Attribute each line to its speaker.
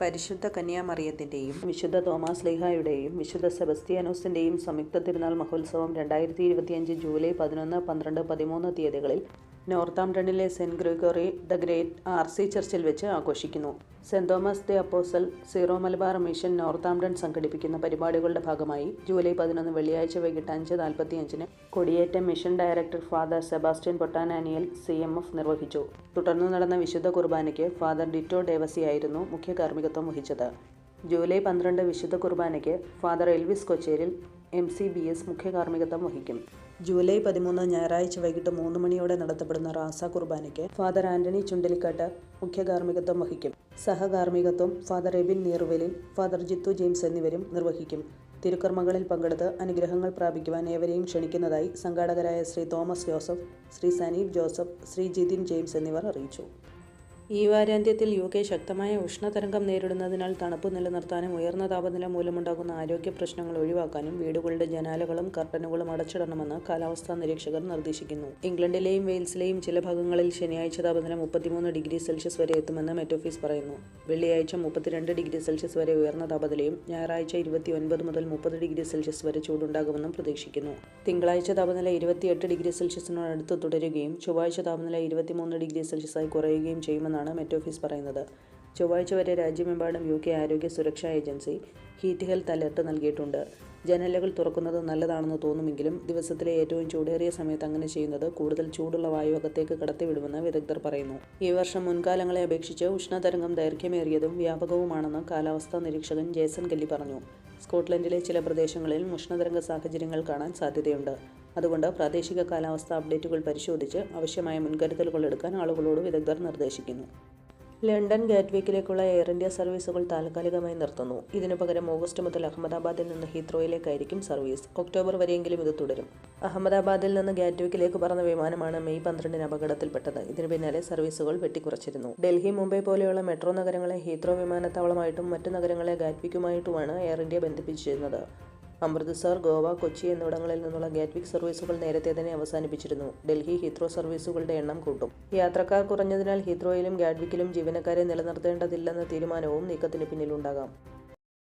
Speaker 1: പരിശുദ്ധ കന്യാമറിയത്തിന്റെയും വിശുദ്ധ തോമാസ് ലേഹായുടെയും വിശുദ്ധ സെബസ്ത്യാനോസിന്റെയും സംയുക്ത തിരുനാൾ മഹോത്സവം രണ്ടായിരത്തി ഇരുപത്തിയഞ്ച് ജൂലൈ പതിനൊന്ന് പന്ത്രണ്ട് പതിമൂന്ന് തീയതികളിൽ നോർത്താംപ്ടണിലെ Saint Gregory the great R C ചർച്ചിൽ വെച്ച് ആഘോഷിക്കുന്നു. Saint Thomas the Apostle Syro Malabar mission Northampton സംഘടിപ്പിക്കുന്ന പരിപാടികളുടെ ഭാഗമായി ജൂലൈ പതിനൊന്ന് വെള്ളിയാഴ്ച വൈകിട്ട് അഞ്ച് നാൽപ്പത്തിയഞ്ചിന് കൊടിയേറ്റ mission director Father Sebastian Pottananiyal C M F നിർവഹിച്ചു. തുടർന്ന് നടന്ന വിശുദ്ധ കുർബാനയ്ക്ക് ഫാദർ ഡിറ്റോ ഡേവസിയായിരുന്നു മുഖ്യ കാർമ്മികത്വം വഹിച്ചത്. ജൂലൈ പന്ത്രണ്ട് വിശുദ്ധ കുർബാനയ്ക്ക് Father Elvis Kocheril M C B S മുഖ്യ കാർമ്മികത്വം വഹിക്കും. ജൂലൈ പതിമൂന്ന് ഞായറാഴ്ച വൈകിട്ട് മൂന്ന് മണിയോടെ നടത്തപ്പെടുന്ന റാസ കുർബാനയ്ക്ക് ഫാദർ ആന്റണി ചുണ്ടലിക്കാട്ട് മുഖ്യ കാർമ്മികത്വം വഹിക്കും. സഹകാർമ്മികത്വം father Ebin Neervalil father Jithu James എന്നിവരും നിർവഹിക്കും. തിരുക്കർമ്മങ്ങളിൽ പങ്കെടുത്ത് അനുഗ്രഹങ്ങൾ പ്രാപിക്കുവാൻ ഏവരെയും ക്ഷണിക്കുന്നതായി സംഘാടകരായ Shri Thomas Joseph Shri Saneep Joseph Shri Jithin James എന്നിവർ അറിയിച്ചു. ഈ വാരാന്ത്യത്തിൽ യു കെ ശക്തമായ ഉഷ്ണതരംഗം നേരിടുന്നതിനാൽ തണുപ്പ് നിലനിർത്താനും ഉയർന്ന താപനില മൂലമുണ്ടാകുന്ന ആരോഗ്യ പ്രശ്നങ്ങൾ ഒഴിവാക്കാനും വീടുകളുടെ ജനാലകളും കർട്ടനുകളും അടച്ചിടണമെന്ന് കാലാവസ്ഥാ നിരീക്ഷകർ നിർദ്ദേശിക്കുന്നു. ഇംഗ്ലണ്ടിലെയും വെയിൽസിലെയും ചില ഭാഗങ്ങളിൽ ശനിയാഴ്ച താപനില മുപ്പത്തിമൂന്ന് ഡിഗ്രി സെൽഷ്യസ് വരെ എത്തുമെന്ന് മെറ്റോഫീസ് പറയുന്നു. വെള്ളിയാഴ്ച മുപ്പത്തിരണ്ട് ഡിഗ്രി സെൽഷ്യസ് വരെ ഉയർന്ന താപനിലയും ഞായറാഴ്ച ഇരുപത്തി ഒൻപത് മുതൽ മുപ്പത് ഡിഗ്രി സെൽഷ്യസ് വരെ ചൂടുണ്ടാകുമെന്നും പ്രതീക്ഷിക്കുന്നു. തിങ്കളാഴ്ച താപനില ഇരുപത്തിയെട്ട് ഡിഗ്രി സെൽഷ്യസിനോടടുത്ത് തുടരുകയും ചൊവ്വാഴ്ച താപനില ഇരുപത്തിമൂന്ന് ഡിഗ്രി സെൽഷ്യസായി കുറയുകയും ചെയ്യുമെന്നാണ് മെറ്റോഫീസ് പറയുന്നത്. ചൊവ്വാഴ്ച വരെ രാജ്യമെമ്പാടും യു കെ ആരോഗ്യ സുരക്ഷാ ഏജൻസി ഹീറ്റ് ഹെൽത്ത് അലർട്ട് നൽകിയിട്ടുണ്ട്. ജനലുകൾ തുറക്കുന്നത് നല്ലതാണെന്ന് തോന്നുമെങ്കിലും ദിവസത്തിലെ ഏറ്റവും ചൂടേറിയ സമയത്ത് അങ്ങനെ ചെയ്യുന്നത് കൂടുതൽ ചൂടുള്ള വായു അകത്തേക്ക് കടത്തിവിടുമെന്ന് വിദഗ്ധർ പറയുന്നു. ഈ വർഷം മുൻകാലങ്ങളെ അപേക്ഷിച്ച് ഉഷ്ണതരംഗം ദൈർഘ്യമേറിയതും വ്യാപകവുമാണെന്ന് കാലാവസ്ഥാ നിരീക്ഷകൻ ജേസൺ ഗല്ലി പറഞ്ഞു. സ്കോട്ട്ലൻഡിലെ ചില പ്രദേശങ്ങളിൽ ഉഷ്ണതരംഗ സാഹചര്യങ്ങൾ കാണാൻ സാധ്യതയുണ്ട്. അതുകൊണ്ട് പ്രാദേശിക കാലാവസ്ഥാ അപ്ഡേറ്റുകൾ പരിശോധിച്ച് ആവശ്യമായ മുൻകരുതലുകൾ എടുക്കാൻ ആളുകളോട് വിദഗ്ധർ നിർദ്ദേശിക്കുന്നു. ലണ്ടൻ ഗാറ്റ്വേക്കിലേക്കുള്ള എയർ ഇന്ത്യ സർവീസുകൾ താൽക്കാലികമായി നിർത്തുന്നു. ഇതിനു പകരം ഓഗസ്റ്റ് മുതൽ അഹമ്മദാബാദിൽ നിന്ന് ഹീത്രോയിലേക്കായിരിക്കും സർവീസ്. ഒക്ടോബർ വരെയെങ്കിലും ഇത് തുടരും. അഹമ്മദാബാദിൽ നിന്ന് ഗാറ്റ്വേക്കിലേക്ക് പറന്ന വിമാനമാണ് മെയ് പന്ത്രണ്ടിന് അപകടത്തിൽപ്പെട്ടത്. ഇതിനു പിന്നാലെ സർവീസുകൾ വെട്ടിക്കുറച്ചിരുന്നു. ഡൽഹി മുംബൈ പോലെയുള്ള മെട്രോ നഗരങ്ങളെ ഹീത്രോ വിമാനത്താവളമായിട്ടും മറ്റു നഗരങ്ങളെ ഗാറ്റ്വിക്കുമായിട്ടുമാണ് എയർ ഇന്ത്യ ബന്ധിപ്പിച്ചിരുന്നത്. അമൃത്സർ ഗോവ കൊച്ചി എന്നിവിടങ്ങളിൽ നിന്നുള്ള ഗാറ്റ്വിക് സർവീസുകൾ നേരത്തെ തന്നെ അവസാനിപ്പിച്ചിരുന്നു. ഡൽഹി ഹീത്രോ സർവീസുകളുടെ എണ്ണം കൂട്ടും. യാത്രക്കാർ കുറഞ്ഞതിനാൽ ഹീത്രോയിലും ഗാഡ്വിക്കിലും ജീവനക്കാരെ നിലനിർത്തേണ്ടതില്ലെന്ന തീരുമാനവും നീക്കത്തിന് പിന്നിലുണ്ടാകാം.